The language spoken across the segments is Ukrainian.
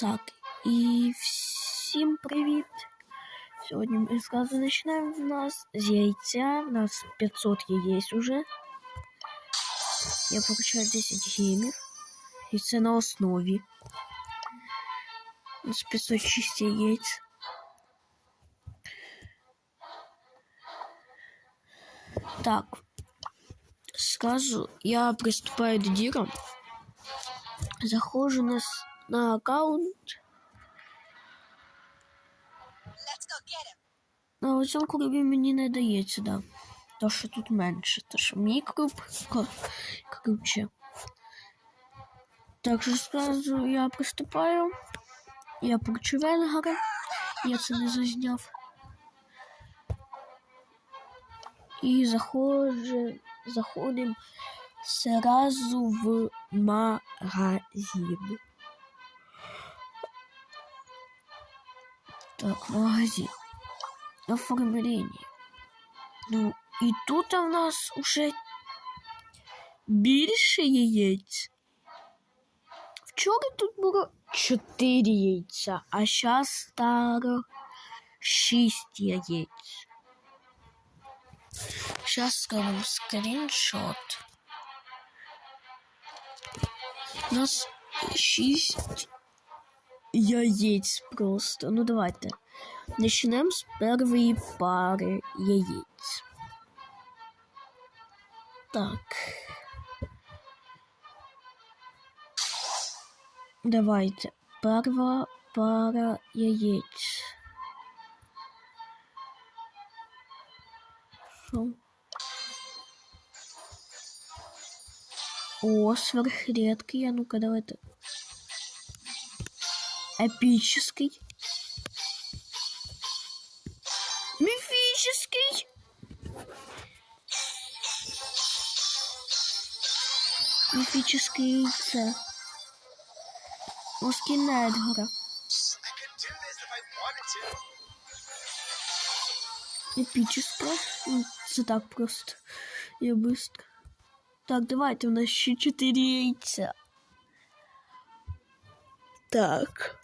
Так, і всім привіт! Сьогодні ми зразу почнемо в нас з яйця. У нас 500 яєць уже. Я получаю 10 гемів. І це на основі. У нас 506 яєць. Так. Сразу я приступаю до діра. Заходжу на, с- на аккаунт. На оцьому клубі мені не дається, да. То, що тут менше. То, що мій клуб ко- круче. Так що сразу я приступаю. Я прочу Венгера. Я це не зазняв. І заходжу, заходимо сразу в магазин. Так, магазин. Оформление. Ну, і тут у нас уже більше яєць. Вчора тут було 4 яйця, а зараз стало 6 яєць. Сейчас скажем скриншот. У нас 6 яєць просто. Ну давайте. Начнемо з першої пари яєць. Так. Давайте. Перша пара яєць. Що? О, сверхредкий. А ну-ка, давайте. Эпический. Мифический. Мифическое яйце. Оскін Едгара. I could do this if I wanted to. Епічне. Ну, Це так просто. Я быстро. Так, давайте, у нас ще 4 яйця. Так.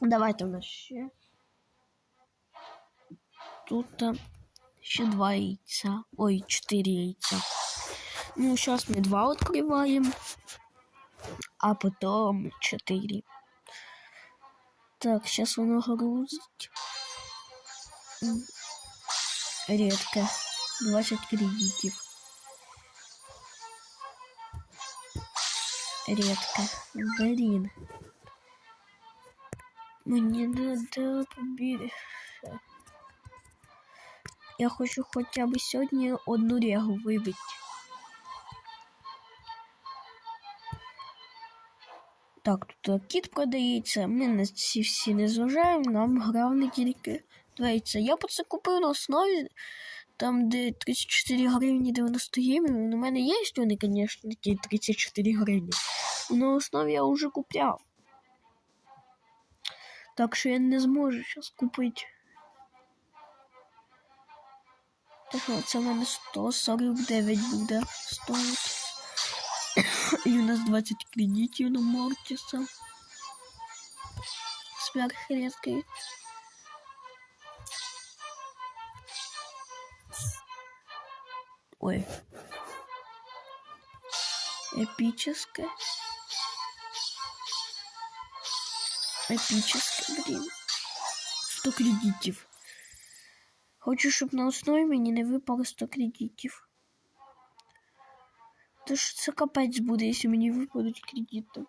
Давайте у нас ще. Тут а, ще два яйця. Ой, 4 яйця. Ну, зараз ми два відкриваємо а потом 4. Так, сейчас воно грузить. М, Редко. 20 кредитів. Редко. Блін. Мені надо побільше. Я хочу хоча б сьогодні одну регу вибити. Так, тут кіт продається. Ми на ці всі не зважаємо, нам головне тільки дивіться. Я по це купив на основі, там, де 34 гривні 90 гривень. У мене є вони, звісно, ті 34 гривні. На основі я вже купляв. Так що я не зможу зараз купити. Так це в мене 149 буде стоїть. І у нас 20 кредитів на Мортіса. Сверхредкий. Ой. Эпическое. Эпическое, блін. 100 кредитів. Хочу, щоб на основі мені не випало 100 кредитів. То ж це капець буде, якщо мені випадуть кредити.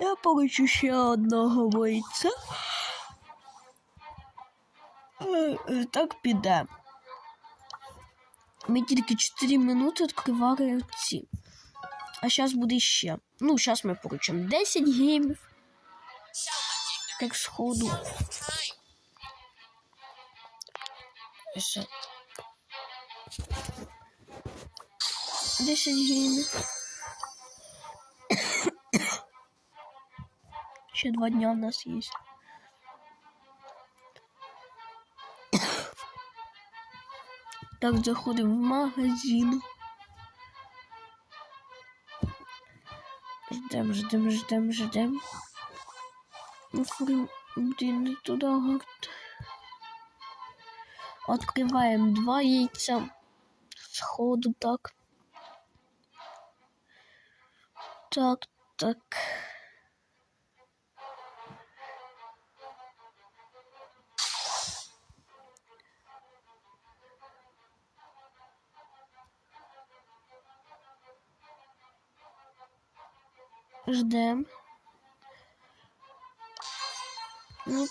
Я получу ще одного бойця. Е, е, Так піде. Ми тільки 4 минути відкривали ці. А зараз буде ще. Ну, зараз ми получимо 10 геймів. Так сходу. Все. 10 гривень. Ще два дня у нас есть. Так, заходимо в магазин. Ждем, ждем, ждем, ждем. Ну, фрим, блин, не туда горд. Открываем два яйца. Сходу так. Так, так. Ждем. Оп.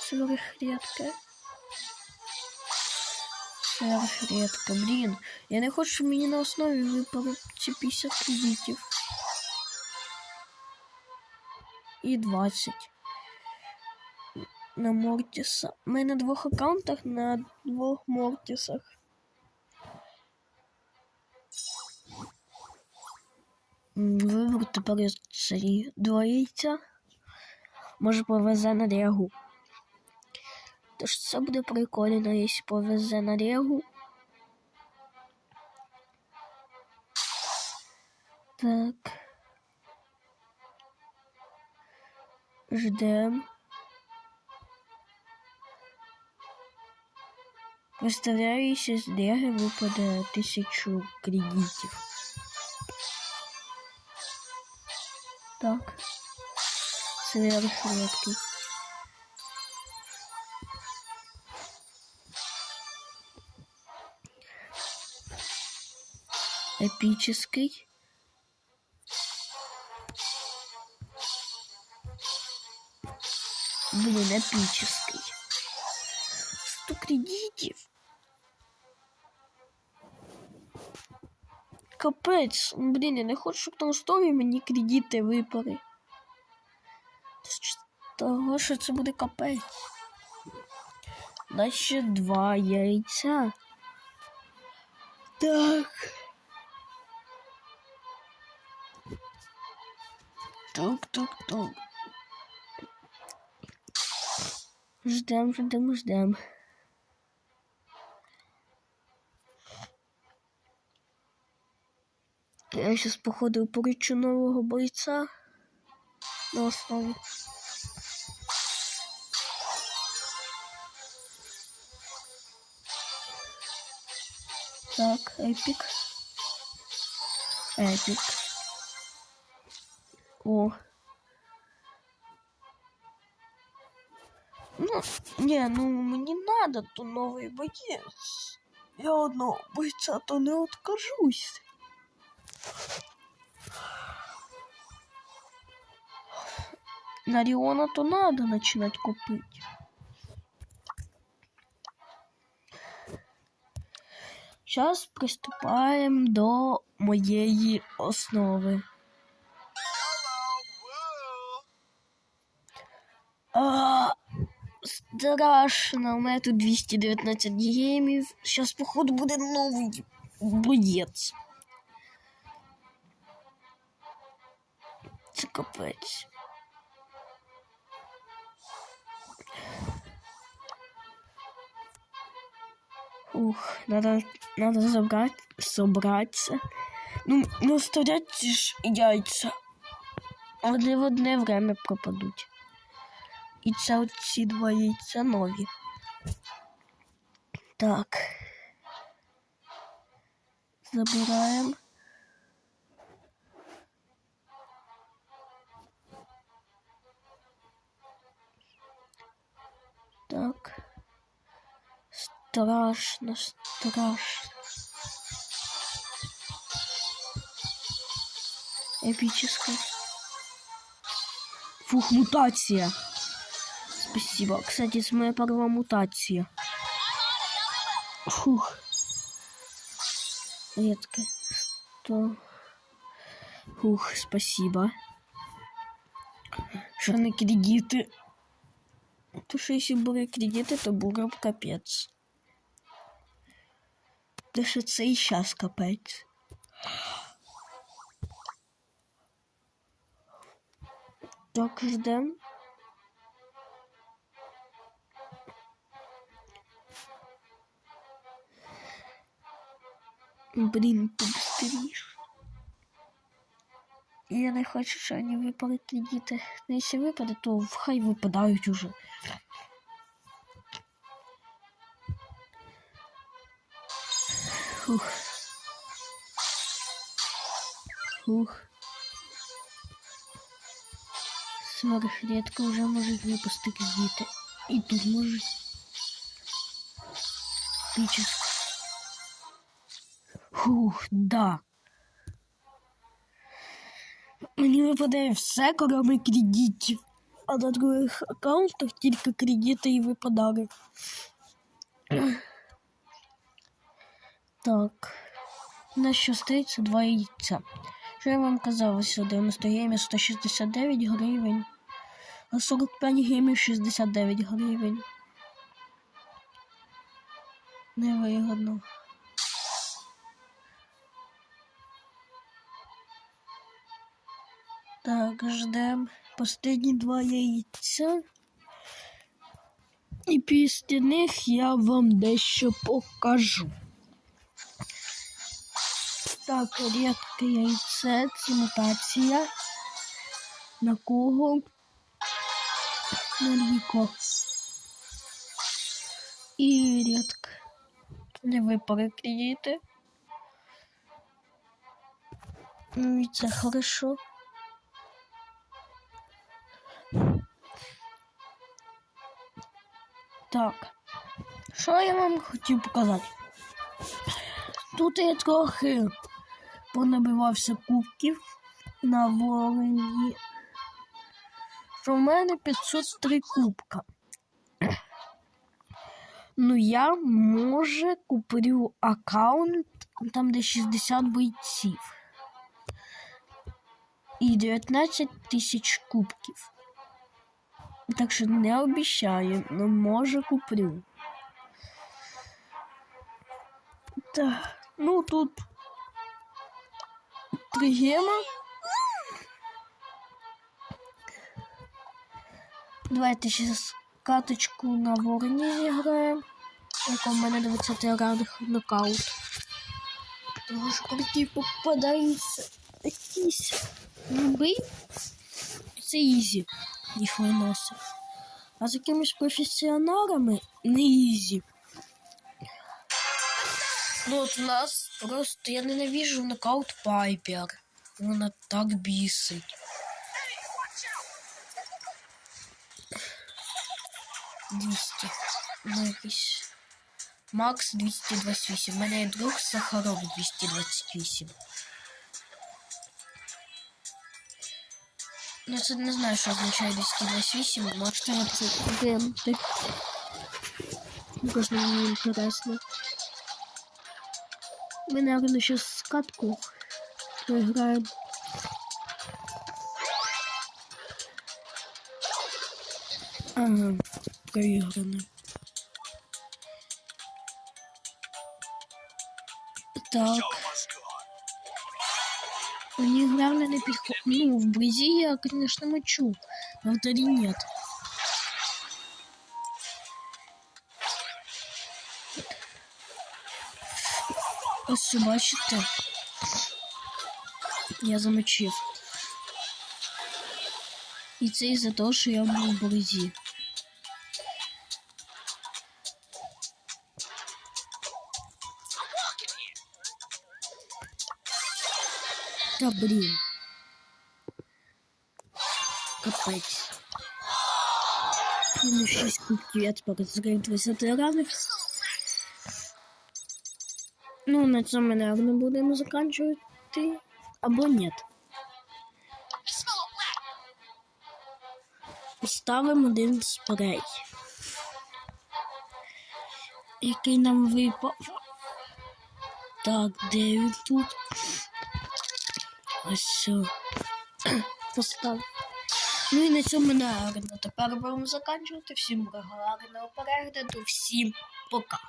Сверхредко. Сверхредко. Блін, я не хочу, щоб мені на основі випало ці 50 кредитів. І 20. На Мортіса. Ми на двох аккаунтах, на двох Мортісах. Вибор тепер цієї два яйця. Може повезе на регу. Тож це буде прикольно, якщо повезе на регу. Так. Ждем. Представляю, якщо з реги випаде тисячу кредитів. Так. Сверхредкий. Эпический. Блин, эпический. 100 кредитів. Капець, блін, я не хочу, щоб на основі мені кредити випали. Того, що це буде капець. На ще два яйця. Так. Тук-тук-тук. Ждем, ждем, ждем. Я сейчас походу поручу нового бойця на основі. Так, епік. Епік. О. Ну, не, ну мені надо то новий боєць. Я одного бойця то не откажусь. На Ріона то надо начинать купить. Зараз приступаємо до моєї основи. А, страшно, у мене тут 219 геймів. Зараз, походу, буде новий боєць. Це капець. Ух, надо, надо забрать, собраться. Ну, оставлять ці ж яйця. Вони в одне время пропадуть. І це оці два яйця нові. Так. Забираємо. Так. Страшно, страшно. Эпическая. Фух, мутация. Спасибо. Кстати, это моя первая мутация. Фух. Редко. Что? Фух, спасибо. Що не Потому что если были кредиты, то буром капец. Дышится и сейчас копать? Так, ждем. Блин, побыстрее. побыстріш. Я не хочу, щоб вони випали кредити. Ну, якщо випаде, то хай випадають уже. Фух. Фух. Сверхредко вже можуть випустити кредити. І тут можуть. Пічесно. Фух, да. Мені випадає все, кроме кредитів. А на других аккаунтах тільки кредити і випадали. Так. У нас ще стається два яйця. Що я вам казав, ось 90 геймів 169 гривень. А 45 геймів 69 гривень. Невигодно. Так, ждем последні два яйця. І після них я вам дещо покажу. Так, рідке яйце, це мутація. На кого? На Ріко. І рідке. Не. Ну і це хорошо. Так. Що я вам хотів показати? Тут я трохи понабивався кубків на волені. Що в мене 503 кубка. Ну, я може куплю аккаунт, там де 60 бойців. І 19 тисяч кубків. Так що не обіцяю, але може куплю. Так, ну тут три гема. Давайте ще каточку на вороні зіграємо. Яка в мене 20 ранг нокаут. Тому що коли попадаються якісь люби, це ізі їх виносить. А з якимись професіоналами не ізі. Ну от у нас просто я ненавижу нокаут Пайпер. Вона так бісить. 200. Ну, якийсь. Макс 228. У мене є друг Сахаров 228. Ну, це не знаю, що означає 228, можете це глянути. Просто мені інтересно. Ми, наверное, сейчас скатку проиграем. Ага, проиграно. Так. Они главное не. Ну, в Бразилии я, конечно, мочу. Но в Дали нет. Ось бачите. Я замочив. І це із-за того, що я був в Борозі. Та блін. Капець. Мінус 6 кубків, я тепер зграю 20 ранок. Ну, на цьому, наверное, будемо закінчувати. Або ні. Поставимо один спрей. Який нам випав. Так, де він тут? Ось все. Постав. Ну і на цьому нагарно. Тепер будемо заканчувати. Всім гарного перегляду, всім пока.